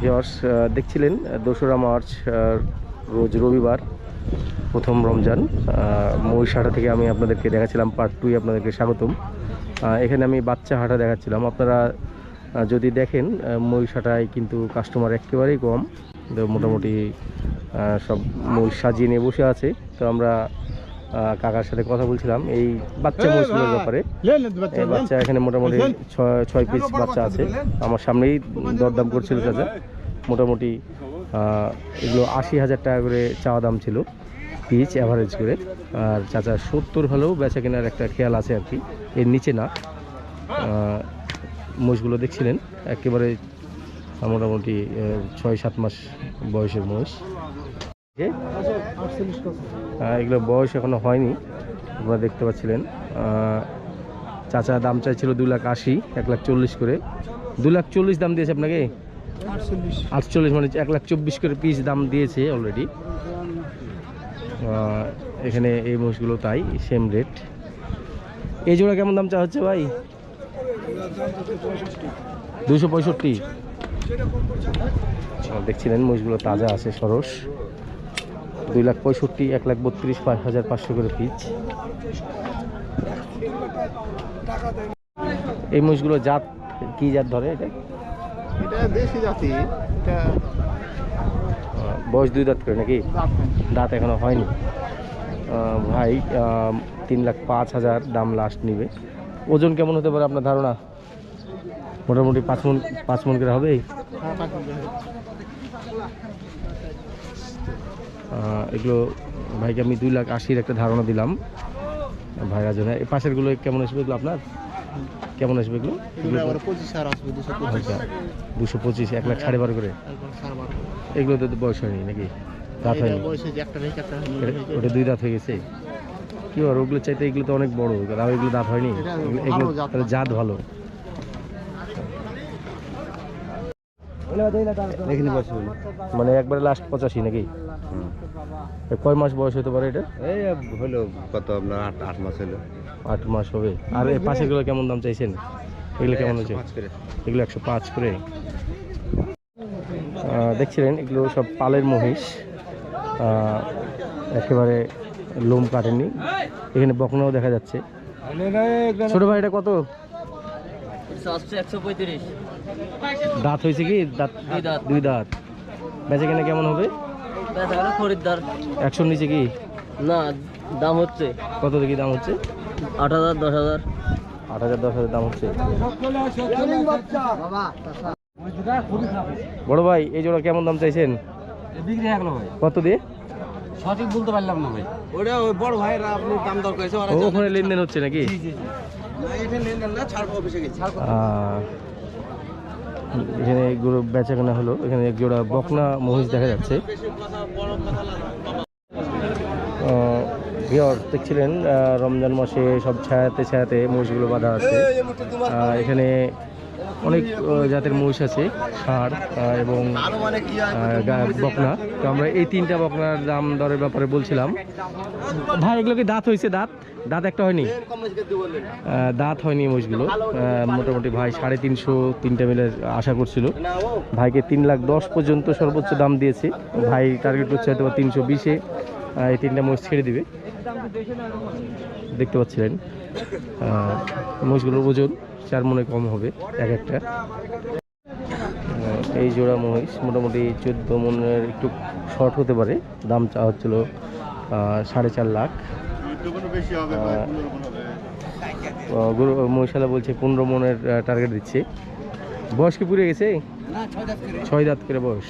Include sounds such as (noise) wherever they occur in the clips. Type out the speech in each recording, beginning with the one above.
Viewers দেখছিলেন দোসরা March রোজ রবিবার, প্রথম রমজান মহিষাটা থেকে আমি আপনাদেরকে দেখাচ্ছিলাম পার্ট টুই আপনাদেরকে স্বাগতম। এখানে আমি বাচ্চা হাঁটা দেখাচ্ছিলাম। আপনারা যদি দেখেন মহিষাটায় কিন্তু কাস্টমার একেবারেই কম। মোটামুটি সব মহিষ সাজিয়ে নিয়ে বসে আছে। তো আমরা কাকার সাথে কথা বলছিলাম। এই বাচ্চা মহিষগুলোর ব্যাপারে। এই বাচ্চা এখানে মোটামুটি ছয় ছয় পিস বাচ্চা আছে। আমার সামনেই দরদাম করছিল চাচা। মোটামুটি এগুলো আশি হাজার টাকা করে চাওয়া দাম ছিল পিচ অ্যাভারেজ করে। আর চাচা সত্তর হলেও বেচা কেনার একটা খেয়াল আছে আর কি। এর নিচে না। মোষগুলো দেখছিলেন একেবারে মোটামুটি ছয় সাত মাস বয়সের মোষ এগুলো বয়স এখনও হয়নি, আপনারা দেখতে পাচ্ছিলেন। চাচা দাম চাইছিল দু লাখ আশি, এক লাখ চল্লিশ করে। দু লাখ চল্লিশ দাম দিয়েছে আপনাকে? আটচল্লিশ মানে এক লাখ চব্বিশ করে পিস দাম দিয়েছে অলরেডি এখানে এই মোষগুলো তাই সেম রেট এই জোড়া কেমন দাম চা হচ্ছে ভাই? দুশো পঁয়ষট্টি। দেখছিলেন মোষগুলো তাজা আছে, সরস। দুই লাখ পঁয়ষট্টি এক লাখ বত্রিশ পাঁচ হাজার পাঁচশো করে পিচ। এই মোষগুলো জাত কি জাত ধরে এটা? এটা দেশি জাতি এটা বয়স দুই দাঁত করে নাকি? দাঁত এখনও হয়নি। ভাই তিন লাখ পাঁচ হাজার দাম লাস্ট নিবে। ওজন কেমন হতে পারে আপনার ধারণা? মোটামুটি পাঁচ মন পাঁচ মন করে হবে হ্যাঁ, পাঁচ মিনিট। আহ, এগুলো ভাইকে আমি দুই লাখ আশির একটা ধারণা দিলাম। ভাইরা জন্য এই পাশেরগুলো কেমন আসবে এগুলো আপনার? কেমন আসবে এগুলো? আসবে দুশো পঁচিশ। এক লাখ সাড়ে বারো করে। এগুলো তো বয়স হয়নি নাকি? দাঁত হয়নি। ওটা দুই দাঁত হয়ে গেছে। কি আর ওগুলো চাইতে এগুলো তো অনেক বড় আর এগুলো দাঁত হয়নি? এগুলো- জাত। তাহলে জাত ভালো। মানে একবারে লাস্ট পঁচাশি নাকি? কয় মাস বয়স হতে পারে এটা? এই হলো কত আপনার আট আট মাস হলো। আট মাস হবে। আর এই পাশেগুলো কেমন দাম চাইছেন? এগুলো কেমন হচ্ছে এগুলো একশো পাঁচ করে। দেখছিলেন এগুলো সব পালের মহিষ। একেবারে লোম কাটেনি। এখানে বকনাও দেখা যাচ্ছে। ছোট ভাই এটা কত? দাঁত হয়েছে কি? দাঁত দুই দাঁত। দাঁত। কেনা কেমন হবে? বেচা খরিদ্দার। একশোর নিচে কি? না দাম হচ্ছে। কত দেখি দাম হচ্ছে? আট হাজার দশ হাজার। আট হাজার দশ হাজার দাম হচ্ছে। বড় ভাই এই জোড়া কেমন দাম চাইছেন? বিক্রি ভাই। কত দিয়ে? সঠিক বলতে পারলাম না ভাই। ওটা ওই বড় ভাইরা আপনি দাম দর করেছে ওখানে লেনদেন হচ্ছে নাকি? আহ, এখানে গরু বেচা কেনা হলো। এখানে এক জোড়া বকনা মহিষ দেখা যাচ্ছে। দেখছিলেন রমজান মাসে সব ছায়াতে ছায়াতে মহিষগুলো বাঁধা আছে। এখানে অনেক জাতের মহিষ আছে, ষাঁড় এবং বকনা। তো আমরা এই তিনটা বকনার দাম দরের ব্যাপারে বলছিলাম। ভাই, এগুলো কি দাঁত হয়েছে, দাঁত? দাঁত একটা হয়নি? দাঁত হয়নি মহিষগুলো। মোটামুটি ভাই সাড়ে তিনশো তিনটা মিলে আশা করছিল। ভাইকে তিন লাখ দশ পর্যন্ত সর্বোচ্চ দাম দিয়েছে। ভাই টার্গেট করছে হয়তো তিনশো বিশে। এই তিনটা মহিষ ছেড়ে দিবে। দেখতে পাচ্ছিলেন মহিষগুলোর ওজন। চার মনে কম হবে এক একটা। এই জোড়া মহিষ মোটামুটি চোদ্দ মনের একটু শর্ট হতে পারে দাম চা হচ্ছিল সাড়ে চার লাখ। গরু মহিষালা বলছে পনেরো মনের টার্গেট দিচ্ছে। বয়স কি পুড়ে গেছে? ছয় দাঁত করে বয়স।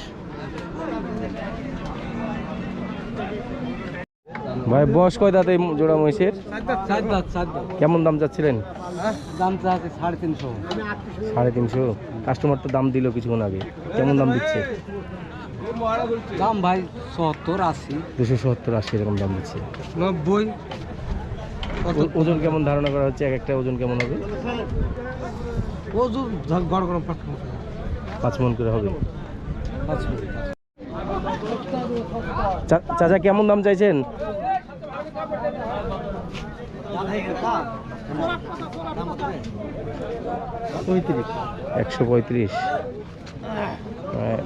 ভাই বয়স কয় দাঁত এই জোড়া মহিষের? কেমন দাম চাচ্ছিলেন? দাম চাচ্ছে সাড়ে তিনশো। সাড়ে তিনশো? কাস্টমার তো দাম দিল কিছুক্ষণ আগে। কেমন দাম দিচ্ছে? দাম ভাই সত্তর আশি। দুশো সত্তর আশি এরকম দাম দিচ্ছে। নব্বই। ওজন কেমন ধারণা করা হচ্ছে? এক একটা ওজন কেমন হবে? প্রচুর গড় গরম পাঁচ মন করে। হবে। চা- চাচা কেমন দাম চাইছেন? একশো পঁয়ত্রিশ।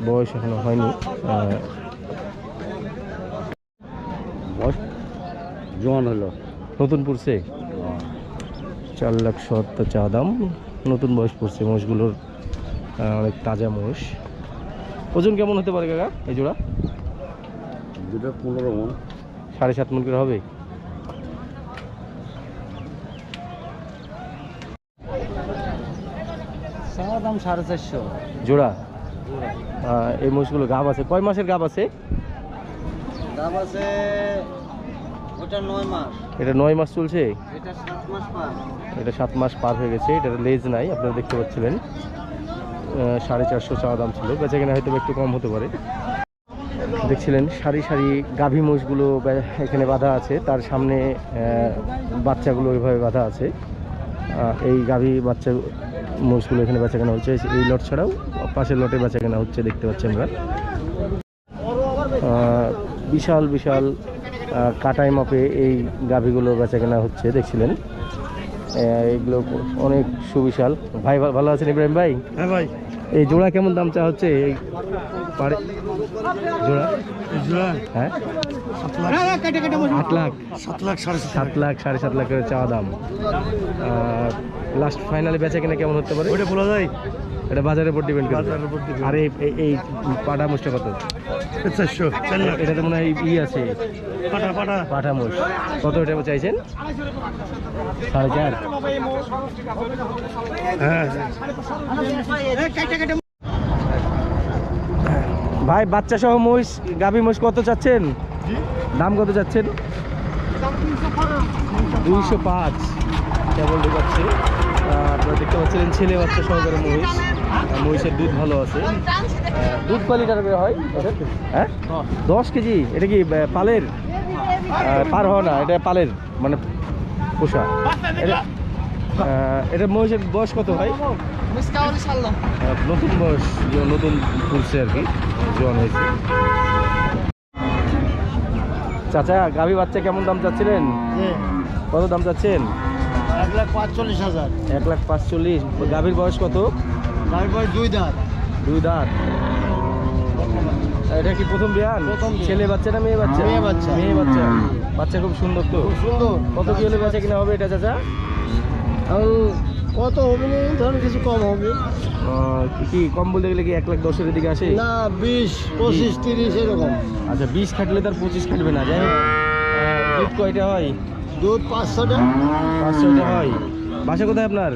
বয়স এখনও হয়নি জোয়ান হলো। নতুন পড়ছে? চার লাখ সত্তর চা দাম নতুন বয়স পড়ছে মোষগুলোর অনেক তাজা মোষ। ওজন কেমন হতে পারে কাকা এই জোড়া? দুটো পনেরো মন। সাড়ে সাত মন করে হবে চাওয়া দাম সাড়ে চারশো। জোড়া? এই মোষগুলো গাব আছে। কয় মাসের গাব আছে? দাম আছে ওটা নয় মাস। এটা নয় মাস চলছে? এটা সাত মাস পার। এটা সাত মাস পার হয়ে গেছে। এটার লেজ নাই আপনারা দেখতে পাচ্ছিলেন। সাড়ে চারশো চাওয়া দাম ছিল। বেচা কেনা হয়তো একটু কম হতে পারে। দেখছিলেন সারি সারি গাভী মোষগুলো এখানে বাঁধা আছে। তার সামনে বাচ্চাগুলো ওইভাবে বাঁধা আছে। এই গাভী বাচ্চা মোষগুলো এখানে বেচা কেনা হচ্ছে। এই লট ছাড়াও পাশের লটে বেচা কেনা হচ্ছে দেখতে পাচ্ছি আমরা। বিশাল বিশাল কাটাই মাপে এই গাভীগুলো বেচা কেনা হচ্ছে দেখছিলেন? এগুলো অনেক সুবিশাল। ভাই ভালো আছেন ইব্রাহিম ভাই? হ্যাঁ ভাই। এই জোড়া কেমন দাম চা হচ্ছে? এই পারে জোড়া? হ্যাঁ? আট লাখ। সাত লাখ? সাড়ে সাত লাখ। সাড়ে সাত লাখ করে চাওয়া দাম। লাস্ট ফাইনালে বেচা কিনা কেমন হতে পারে? বলা যায়। এটা বাজারের উপর ডিপেন্ড করে। বাজারের আর এই এই- এই পাটা মোষটা কত? চারশো চার লাখ। এটাতে মনে হয় ই আছে। পাটা পাটা। পাঠা মোষ। কত এটা চাইছেন? সাড়ে চার। হ্যাঁ। ভাই বাচ্চা সহ মহিষ গাভী মহিষ কত চাচ্ছেন? দাম কত যাচ্ছেন? দুইশো পাঁচ। কেবল ঢুকাচ্ছে আপনারা দেখতে পাচ্ছিলেন ছেলে বাচ্চা সহকারে মহিষ। মহিষের দুধ ভালো আছে। দুধ কয় লিটার করে হয়। হ্যাঁ? দশ কেজি? এটা কি পালের? পার হওয়া না এটা পালের মানে পোষা। এটা মহিষের বয়স কত হয় নতুন বয়স নতুন খুলছে আর কি জোয়ান হয়েছে। চাচা গাভী বাচ্চা কেমন দাম চাচ্ছিলেন? কত দাম চাচ্ছেন? এক লাখ পাঁচচল্লিশ হাজার। এক লাখ পাঁচচল্লিশ। গাভীর বয়স কত? তারপরে দুই দাঁত। দুই দাঁত। এটা কি প্রথম বিয়ান প্রথম ছেলে বাচ্চা না মেয়ে বাচ্চা? মেয়ে বাচ্চা। মেয়ে বাচ্চা। বাচ্চা খুব সুন্দর তো। সুন্দর। কত কি হলে বাচ্চা কিনা হবে এটা চাচা? কত হবে না ধরুন কিছু কম হবে। কি- কি কম বলতে গেলে কি এক লাখ দশের দিকে আসে? না বিশ পঁচিশ তিরিশ এরকম। আচ্ছা বিশ খাটলে তার পঁচিশ খাটবে না যাই দুধ কয়টা হয়? দুধ পাঁচশোটা। পাঁচশোটা হয়। বাসা কোথায় আপনার?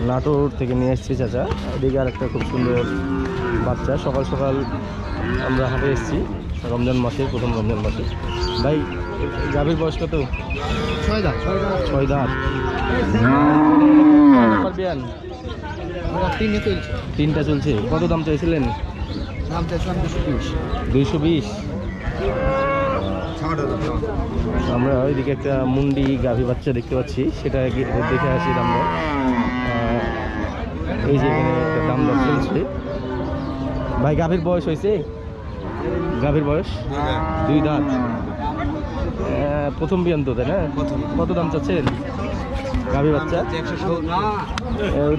নাটোর থেকে নিয়ে এসেছি চাচা। এদিকে আর একটা খুব সুন্দর বাচ্চা। সকাল সকাল আমরা হাটে এসেছি। রমজান মাসে প্রথম রমজান মাসে। ভাই গাভীর বয়স কত ছয় দাঁত ছয় দাঁত তিনটে চলছে। তিনটা চলছে। কত দাম চাইছিলেন? দাম চাইছিলাম দুশো তিরিশ দুইশো বিশ? আমরা ওইদিকে একটা মুন্ডি গাভী বাচ্চা দেখতে পাচ্ছি। সেটা দেখে আসি দাম দর। এই যে এখানে একটা দাম দর চলছে। ভাই গাভীর বয়স হয়েছে? গাভীর বয়স? দুই দাঁত। প্রথম বিয়ান তো তাই না? কত দাম চাচ্ছেন? গাভী বাচ্চা?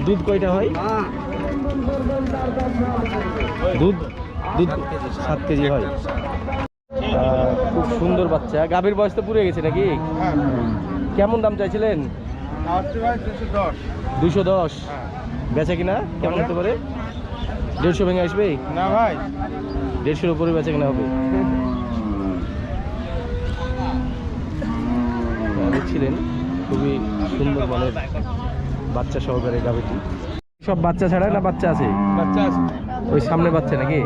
দুধ কয়টা হয়? দুধ? দুধ সাত কেজি। হয়। খুব সুন্দর বাচ্চা। গাভীর বয়স তো পুড়ে গেছে নাকি? কেমন দাম চাইছিলেন? দুশো। দশ। বেচা কিনা? কেমন হতে পারে? দেড়শো ভেঙে আসবে? না ভাই। দেড়শোর উপরে বেচা কিনা হবে। দেখছিলেন খুবই সুন্দর মানের বাচ্চা সহকারে গাভীটি। সব বাচ্চা ছাড়া না বাচ্চা আছে? বাচ্চা আছে। ওই সামনে বাচ্চা নাকি?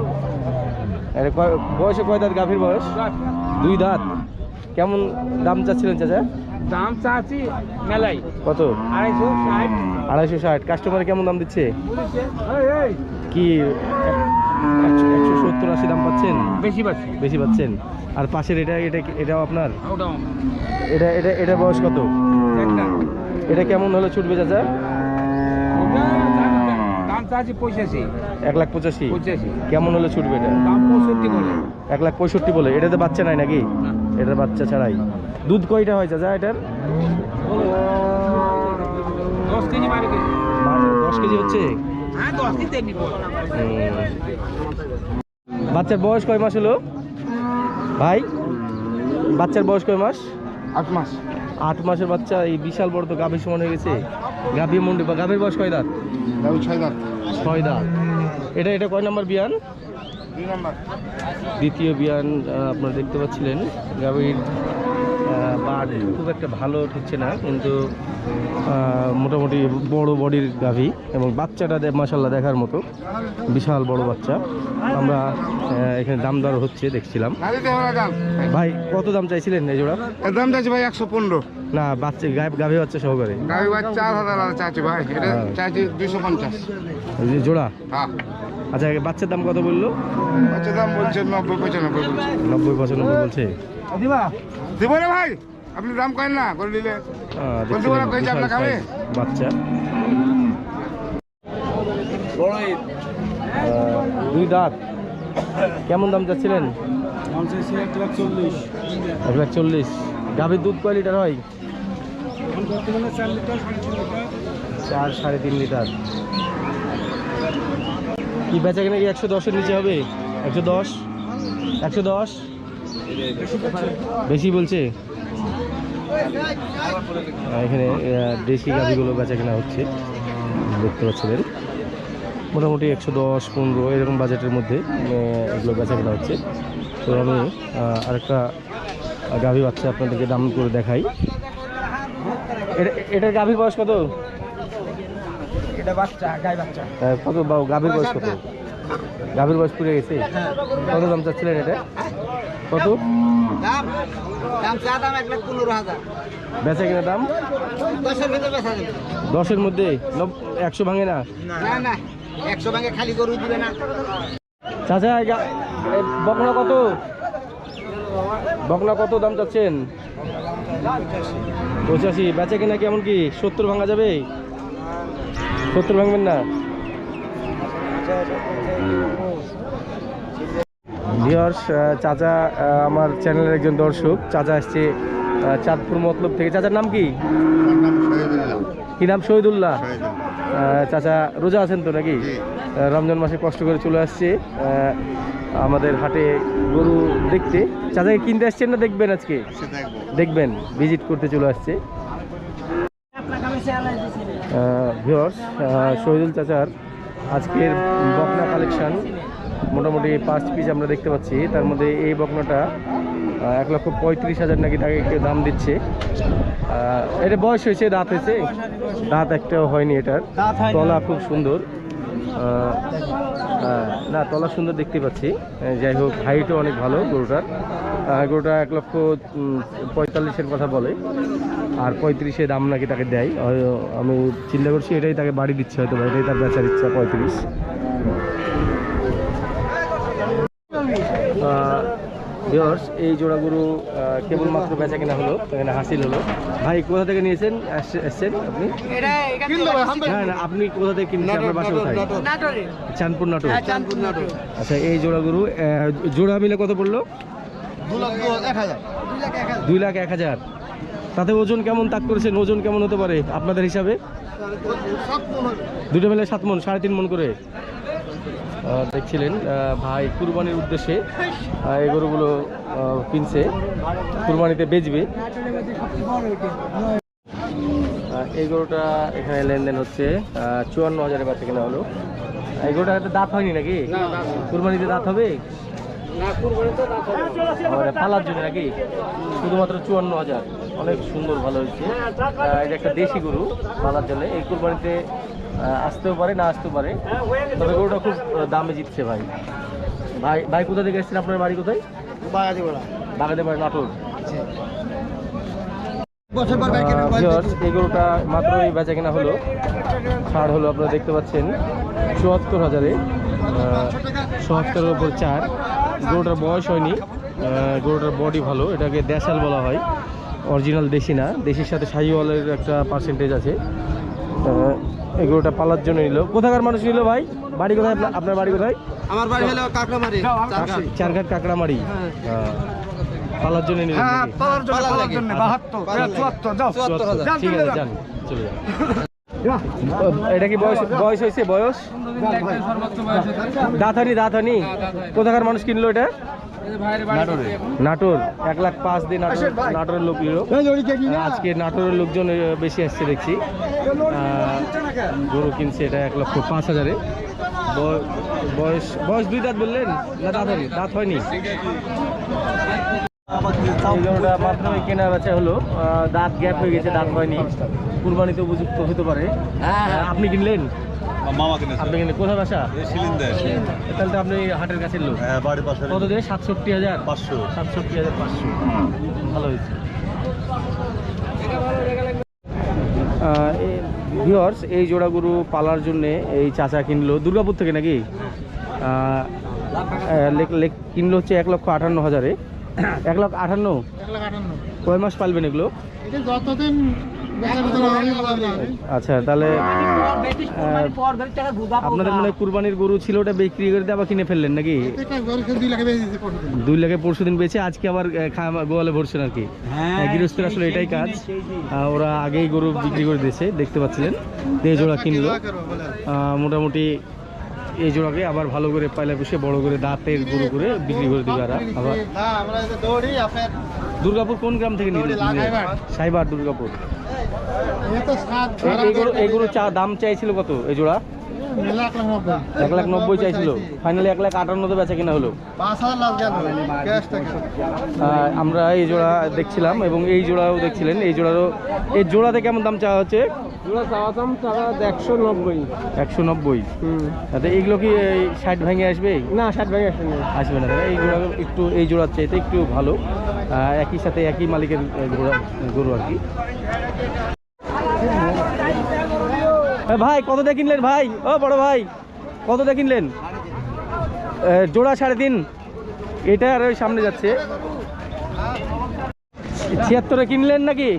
আরে কয়- বয়সে কয় দাঁত গাভীর বয়স? দুই দাঁত। কেমন দাম চাচ্ছিলেন চাচা? দাম চাচ্ছি মেলাই কত? আড়াইশো ষাট। আড়াইশো ষাট। কাস্টমার কেমন দাম দিচ্ছে? কি একশো সত্তর আশি দাম পাচ্ছেন? বেশি পাচ্ছি। বেশি পাচ্ছেন? আর পাশের এটা এটা এটাও আপনার? এটা এটা এটা বয়স কত? এটা কেমন হলে ছুটবে চাচা? এক লাখ পঁচাশি? কেমন হলে ছুটবে এটা? দাম এক লাখ পঁয়ষট্টি বলে। এটাতে বাচ্চা নাই নাকি? এটার বাচ্চা ছাড়াই। দুধ কয়টা হয় চাচা এটার? দশ কেজি হচ্ছে? বাচ্চার বয়স কয় মাস হলো? ভাই? বাচ্চার বয়স কয় মাস? আট মাস। আট মাসের বাচ্চা এই বিশাল বড় তো গাভীর সমান হয়ে গেছে। গাভী মন্ডি বা গাভীর বয়স কয় দাঁত? ছয় দাঁত। ছয় দাঁত। এটা এটা কয় নাম্বার বিয়ান? দ্বিতীয় বিয়ান আপনারা দেখতে পাচ্ছিলেন। গাভীর বাট খুব একটা ভালো ঠেকছে না কিন্তু মোটামুটি বড় বডির গাভী এবং বাচ্চাটা মাসাল্লাহ দেখার মতো। বিশাল বড় বাচ্চা। আমরা এখানে দাম দর হচ্ছে দেখছিলাম। ভাই কত দাম চাইছিলেন এই জোড়া? দাম চাইছি ভাই একশো পনেরো। না বাচ্চা গাভী বাচ্চা সহকারে। ভাই চার হাজার চাইছি ভাই। এটা হ্যাঁ। চাইছি দুইশো পঞ্চাশ। জোড়া? হ্যাঁ। আচ্ছা বাচ্চার দাম কত বলল? বাচ্চার দাম বলছে নব্বই পঁচানব্বই। বলছে নব্বই পঁচানব্বই বলছে। দিবা? দিব রে ভাই? আপনি দাম করেন না করে নিলে? বাচ্চা। দুই দাঁত। কেমন দাম যাচ্ছিলেন এক লাখ চল্লিশ। গাভীর দুধ কয় লিটার হয়? চার সাড়ে তিন লিটার। কি বেচা কিনা কি একশো দশের নিচে হবে? একশো দশ? একশো দশ? বেশি বলছে? এখানে দেশি গাভিগুলো বেচা কেনা হচ্ছে দেখতে পাচ্ছিলেন। মোটামুটি একশো দশ পনেরো এরকম বাজেটের মধ্যে এগুলো বেচা কেনা হচ্ছে। তো আমি আরেকটা গাভি বাচ্চা আপনাদেরকে দাম করে দেখাই। এটার গাভীর বয়স কত? এটা বাচ্চা গাই বাচ্চা। কত গাভীর বয়স কত? গাভীর বয়স পুড়ে গেছে। কত দাম চাচ্ছিলেন এটা? কত? বেচা কেনা দাম? দশের মধ্যে? একশো ভাঙে না? একশো ভাঙে খালি গরু দিবে না। চাচা এই বকনা কত? বকনা কত দাম চাচ্ছেন? পঁচাশি। বেচা কিনা কেমন কি? সত্তর ভাঙা যাবে? সত্তর ভাঙবেন না? ভিওর্স চাচা আমার চ্যানেলের একজন দর্শক। চাচা আসছে চাঁদপুর মতলব থেকে। চাচার নাম কি? কি নাম? শহীদুল্লাহ। শহীদুল্লাহ। চাচা রোজা আছেন তো নাকি? রমজান মাসে কষ্ট করে চলে আসছে। আমাদের হাটে গরু দেখতে। চাচাকে কিনতে আসছেন না দেখবেন আজকে? দেখবেন ভিজিট করতে চলে আসছে। ভিওর্স শহীদুল চাচার আজকের বকনা কালেকশন মোটামুটি পাঁচ পিস আমরা দেখতে পাচ্ছি। তার মধ্যে এই বকনাটা এক লক্ষ পঁয়ত্রিশ হাজার নাকি তাকে কেউ দাম দিচ্ছে। এটা বয়স হয়েছে দাঁত হয়েছে? দাঁত একটাও হয়নি এটার। তলা খুব সুন্দর। না তলা সুন্দর দেখতে পাচ্ছি। যাই হোক হাইটও অনেক ভালো গরুটার। গরুটা এক লক্ষ পঁয়তাল্লিশের কথা বলে। আর পঁয়ত্রিশে দাম নাকি তাকে দেয়। আমি চিন্তা করছি এটাই তাকে বাড়ি দিচ্ছে হয়তো এটাই তার বেচার ইচ্ছা পঁয়ত্রিশ। ভিওর্স এই জোড়া গরু কেবলমাত্র বেচা কেনা হলো এখানে হাসিল হলো। ভাই কোথা থেকে নিয়েছেন? এসছেন আপনি? হ্যাঁ না আপনি কোথা থেকে কিনছেন? আপনার বাসা কোথায়? নাটোরে। চাঁদপুর নাটক চাঁদপুর নাটোর। আচ্ছা এই জোড়া গরু জোড়া মিলে কত পড়ল? দুই লাখ এক হাজার। তাতে ওজন কেমন তাক করেছেন ওজন কেমন হতে পারে আপনাদের হিসাবে? মনে দুটো মিলে সাত মন সাড়ে তিন মন করে। দেখছিলেন ভাই কুরবানির উদ্দেশ্যে এই গরুগুলো কিনছে। কুরবানিতে বেচবে। এই গরুটা এখানে লেনদেন হচ্ছে চুয়ান্ন হাজারের বাচ্চা কেনা হলো। এই গরুটা দাঁত হয়নি নাকি? কুরবানিতে দাঁত হবে? মানে পালার জন্য নাকি? শুধুমাত্র চুয়ান্ন হাজার। অনেক সুন্দর ভালো হয়েছে। এটা একটা দেশি গরু পালার জন্য। এই কুরবানিতে আসতেও পারে না আসতেও পারে। তবে গরুটা খুব দামে জিতছে ভাই। ভাই ভাই কোথা থেকে এসেছেন? আপনার বাড়ি কোথায়? বাগাতে পারে নাটোর। এই গরুটা মাত্র এই বেচা কেনা হলো। ছাড় হলো আপনারা দেখতে পাচ্ছেন। চুয়াত্তর হাজারে চুয়াত্তরের উপর চার। গরুটার বয়স হয়নি। গরুটার বডি ভালো। এটাকে দেশাল বলা হয়। অরিজিনাল দেশি না। দেশির সাথে শাহিওয়ালের একটা পার্সেন্টেজ আছে। এই গরুটা পালার জন্য নিল। কোথাকার মানুষ নিল ভাই? বাড়ি কোথায়? আপনার- বাড়ি কোথায়? আমার বাড়ি হলো কাকড়ামারি চারঘাট। কাকড়ামারি? হ্যাঁ। পালার জন্য নিল হ্যাঁ পালার জন্য বাহাত্তর চুয়াত্তর যাও। চুয়াত্তর। ঠিক আছে যান চলে যান। (laughs) এটা কি বয়স বয়স হয়েছে? বয়স? দাঁত হয়নি দাঁত হয়নি কোথাকার মানুষ কিনলো এটা? নাটোর। এক লাখ পাঁচ দিন নাটোর, নাটোরের লোক আজকে নাটোরের লোকজন বেশি আসছে দেখছি। গরু কিনছে এটা এক লক্ষ পাঁচ হাজারে। বয়- বয়স বয়স দুই দাঁত বললেন? না দাঁত হয়নি দাঁত হয়নি এই গরুটা মাধ্যমে কেনা বেচা হলো দাঁত গ্যাপ হয়ে গেছে, দাঁত হয়নি। কুরবানিতে উপযুক্ত হতে পারে। আহ, আপনি কিনলেন? মামা কিনেছে। আপনি কিনলেন? কোথায় বাসা? এই সিলিন্ডার। তাহলে তো আপনি হাটের কাছের লোক। হ্যাঁ বাড়ির পাশে কত দিয়ে? সাতষট্টি হাজার? পাঁচশো। সাতষট্টি হাজার পাঁচশো। ভালো হয়েছে। ভিওর্স এই জোড়া গরু পালার জন্যে এই চাচা কিনলো। দুর্গাপুর থেকে নাকি? কিনলো হচ্ছে এক লক্ষ আটান্ন হাজারে। এক লক্ষ আটান্ন? কয় মাস পালবেন এগুলো? যতদিন আচ্ছা তাহলে আপনাদের মনে হয় কুরবানির গরু ছিল ওটা বিক্রি করে আবার কিনে ফেললেন নাকি? দুই লাখে পরশু দিন বেঁচে আজকে আবার গোয়ালে ভরছেন আর কি। হ্যাঁ, গৃহস্থের আসলে এটাই কাজ। ওরা আগেই গরু বিক্রি করে দিয়েছে দেখতে পাচ্ছিলেন। দেড় জোড়া কিনলো। মোটামুটি এই জোড়াকে আবার ভালো করে পায়লা পুষে বড় করে দাঁতের গরু করে বিক্রি করে দিবে আবার দুর্গাপুর কোন গ্রাম থেকে সাইবার। দুর্গাপুর। এ তো সাত, এই- এই গরু এই গরু চা দাম চাইছিল কত এই জোড়া? এক লাখ নব্বই। চাইছিল। ফাইনালি এক লাখ আটান্নতে বেচা কিনা হলো। আমরা এই জোড়া দেখছিলাম এবং এই জোড়াও দেখছিলেন। এই জোড়ারও এই জোড়াতে কেমন দাম চাওয়া হচ্ছে? একশো নব্বই। আচ্ছা এইগুলো কি এই ষাট ভেঙে আসবে? না ষাট ভাই আসেন আসবে না। এই জোড়া একটু এই জোড়ার চাইতে একটু ভালো। একই সাথে একই মালিকের গরু আর কি। এ ভাই কত দিয়ে কিনলেন ভাই? ও বড় ভাই কত দিয়ে কিনলেন? জোড়া সাড়ে তিন। এটা আর ওই সামনে যাচ্ছে। ছিয়াত্তরে কিনলেন নাকি?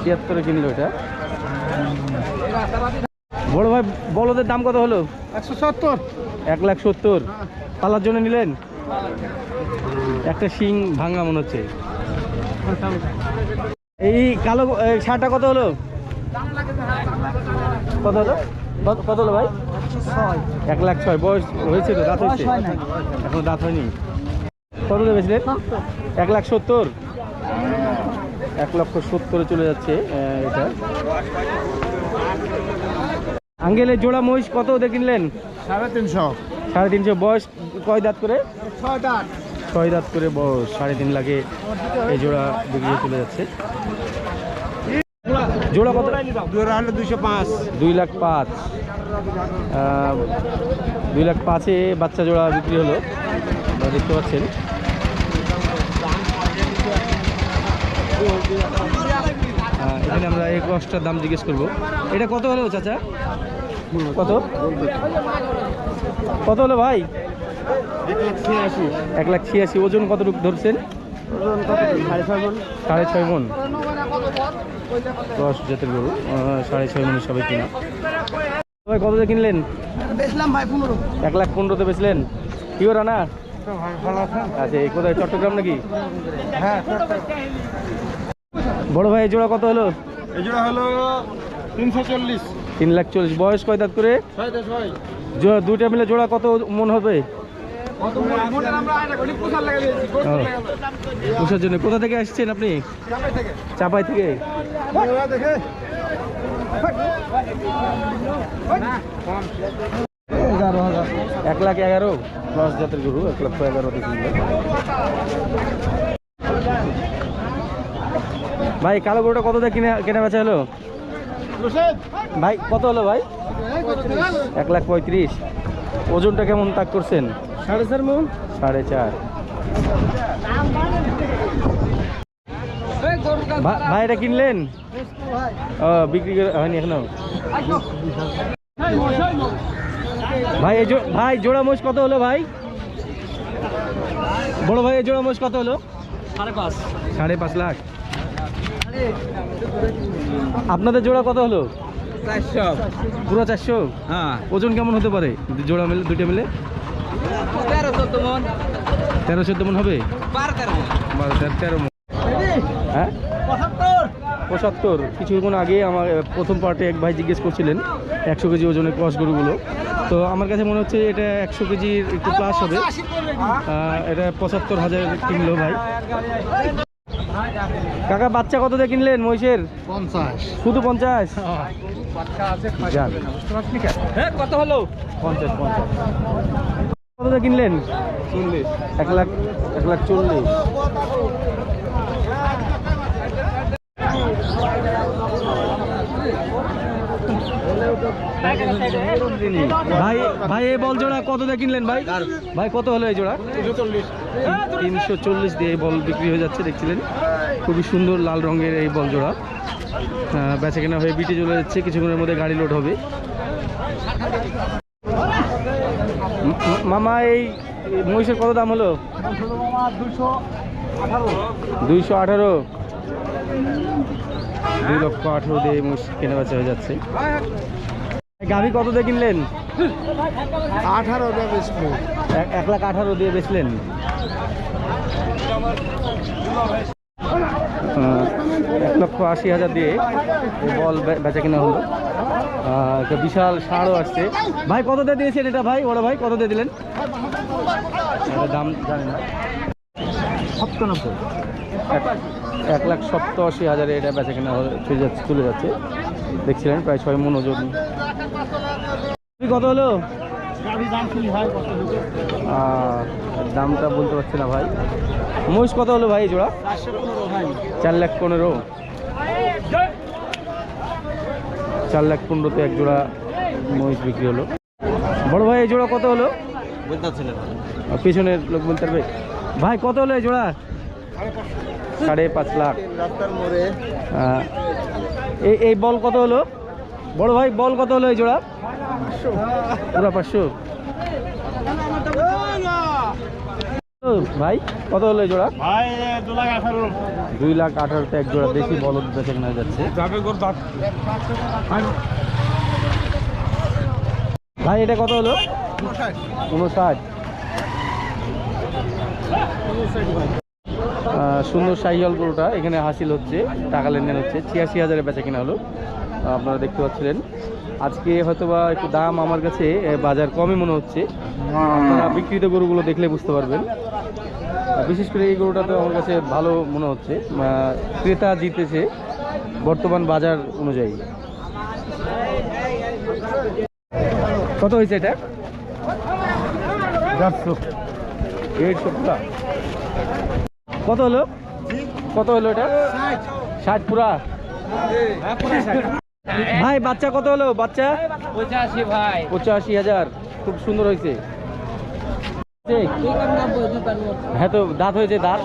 ছিয়াত্তরে কিনলো এটা? বড় ভাই বলদের দাম কত হলো? একশো সত্তর। এক লাখ সত্তর। পালার জন্য নিলেন? একটা শিং ভাঙা মনে হচ্ছে। এই কালো শার্টটা কত হলো? কত হলো? কত- হলো ভাই? এক লাখ ছয়। বয়স হয়েছে তো দাঁত হয়েছে? এখনও দাঁত হয়নি। কত দেবে বেচলেন? এক লাখ সত্তর। এক লক্ষ সত্তরে চলে যাচ্ছে এটা। আঙ্গেলের জোড়া মহিষ কত দিয়ে কিনলেন সাড়ে তিনশো। সাড়ে তিনশো। বয়স কয় দাঁত করে? ছয়টা আট। ছয় দাঁত করে বয়স। সাড়ে তিন লাখে এই জোড়া বিক্রি চলে যাচ্ছে। জোড়া কত? জোড়া হলো দুশো পাঁচ। দুই লাখ পাঁচ। দুই লাখ পাঁচে বাচ্চা জোড়া বিক্রি হলো। দেখতে পাচ্ছেন। এখানে আমরা এই ক্রসটার দাম জিজ্ঞেস করব। এটা কত হলো চাচা? কত? কত হলো ভাই? এক লাখ ছিয়াশি। ওজন কতটুকু ধরছেন? সাড়ে ছয় মন। দশ জাতের গরু। সাড়ে ছয় মন সবাই কিনা। ভাই কত দিয়ে কিনলেন? বেচলাম ভাই পনেরো। এক লাখ পনেরোতে বেচলেন? কি ওরা না আচ্ছা এই কোথায়? চট্টগ্রাম নাকি? হ্যাঁ বড় ভাই জোড়া কত হলো? এই জোড়া হলো তিনশো চল্লিশ। তিন লাখ চল্লিশ বয়স কয় দাঁত করে? দুইটা মিলে জোড়া কত মন হবে? পোষার জন্য। কোথা থেকে আসছেন আপনি? চাপাই থেকে। হাজার এক লাখ এগারো। দশ জাতের গরু এক লক্ষ এগারো কিনলো ভাই কালো গরুটা কত দিয়ে কিনে কেনা বেচা হলো? ভাই কত হলো ভাই? এক লাখ পঁয়ত্রিশ। ওজনটা কেমন তাক করছেন? সাড়ে চার মন। সাড়ে চার। ভাই এটা কিনলেন? ও বিক্রি করে হয়নি এখনও? ভাই ভাই জোড়া মোষ কত হলো ভাই? বড় ভাই জোড়া মোষ কত হলো? সাড়ে পাঁচ। সাড়ে পাঁচ লাখ। আপনাদের জোড়া কত হলো? চারশো। পুরো চারশো? হ্যাঁ। ওজন কেমন হতে পারে? জোড়া মিলে দুইটা মিলে? তেরো চোদ্দ মন। তেরো চোদ্দ মন হবে? বারো তেরো বারো তেরো মন। হ্যাঁ? পঁচাত্তর। পঁচাত্তর কিছুক্ষণ আগে আমার প্রথম পার্টে এক ভাই জিজ্ঞেস করছিলেন একশো কেজি ওজনের ক্রস গরুগুলো। তো আমার কাছে মনে হচ্ছে এটা একশো কেজির একটু প্লাস হবে। এটা পঁচাত্তর হাজার কিনলো ভাই। কাকা বাচ্চা কত দিয়ে কিনলেন মহিষের? পঞ্চাশ। শুধু পঞ্চাশ? কত হলো? পঞ্চাশ পঞ্চাশ। কত দিয়ে কিনলেন? চল্লিশ। এক লাখ এক লাখ চল্লিশ। ভাই ভাই, এই বল জোড়া কত দিয়ে কিনলেন ভাই? ভাই, কত হলো এই জোড়া? তিনশো চল্লিশ দিয়ে এই বল বিক্রি হয়ে যাচ্ছে, দেখছিলেন? খুবই সুন্দর লাল রঙের এই বল জোড়া। বেচা কেনা হয়ে বিটে চলে যাচ্ছে, কিছুক্ষণের মধ্যে গাড়ি লোড হবে। মামা, এই মহিষের কত দাম হলো? দুইশো আঠারো। দুই লক্ষ আঠারো দিয়ে মহিষ কেনা বেচা হয়ে যাচ্ছে। গাভি কত দিয়ে কিনলেন? আঠারো বেচবো এক- এক লাখ আঠারো দিয়ে বেচলেন। এক লক্ষ আশি হাজার দিয়ে বল বেচা কিনা হলো। একটা বিশাল সারও আসছে। ভাই কত দিয়ে দিয়েছেন এটা ভাই? ওরা ভাই কত দিয়ে দিলেন? দাম জানি না। সপ্তানব্বই। এক- লাখ সপ্তাশি হাজারে এটা বেচা কেনা হয়ে- চলে যাচ্ছে চলে যাচ্ছে। দেখছিলেন প্রায় ছয় মন ওজন। কত হলো? দামটা বলতে পারছি না ভাই। মহিষ কত হলো ভাই জোড়া? চার লাখ পনেরো। চার লাখ পনেরোতে এক জোড়া মহিষ বিক্রি হলো। বড় ভাই এই জোড়া কত হলো? পেছনের লোক বলতে পারবে? ভাই কত হলো এই জোড়া? সাড়ে পাঁচ লাখ। এই বল কত হলো? বড় ভাই বল কত হলো এই জোড়া? পুরো পাঁচশো। ভাই কত হলো জোড়া? ভাই দু লাখ আঠারো। দুই লাখ আঠারোতে এক জোড়া দেশি বলদ বেচে কেনা যাচ্ছে। ভাই। এটা কত হলো? উনষাট। সুন্দর সাইহল গরুটা এখানে হাসিল হচ্ছে টাকা লেনদেন হচ্ছে ছিয়াশি হাজারে বেচা কিনা হলো। আপনারা দেখতে পাচ্ছিলেন। আজকে হয়তোবা একটু দাম আমার কাছে বাজার কমই মনে হচ্ছে। আপনারা বিক্রিত গরুগুলো দেখলে বুঝতে পারবেন। বিশেষ করে এই গরুটা তো আমার কাছে ভালো মনে হচ্ছে। ক্রেতা জিতেছে বর্তমান বাজার অনুযায়ী। কত হয়েছে এটা? দেড়শো। পুরা কত হলো? কত হলো এটা? ষাট পুরা। ভাই বাচ্চা কত হলো? বাচ্চা? পঁচাশি ভাই। পঁচাশি হাজার। খুব সুন্দর হয়েছে। হ্যাঁ তো দাঁত হয়েছে দাঁত।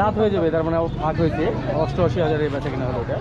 দাঁত হয়ে যাবে তার মানে ভাগ হয়েছে। অষ্টআশি হাজারের বেচা কিনা হলো ওটা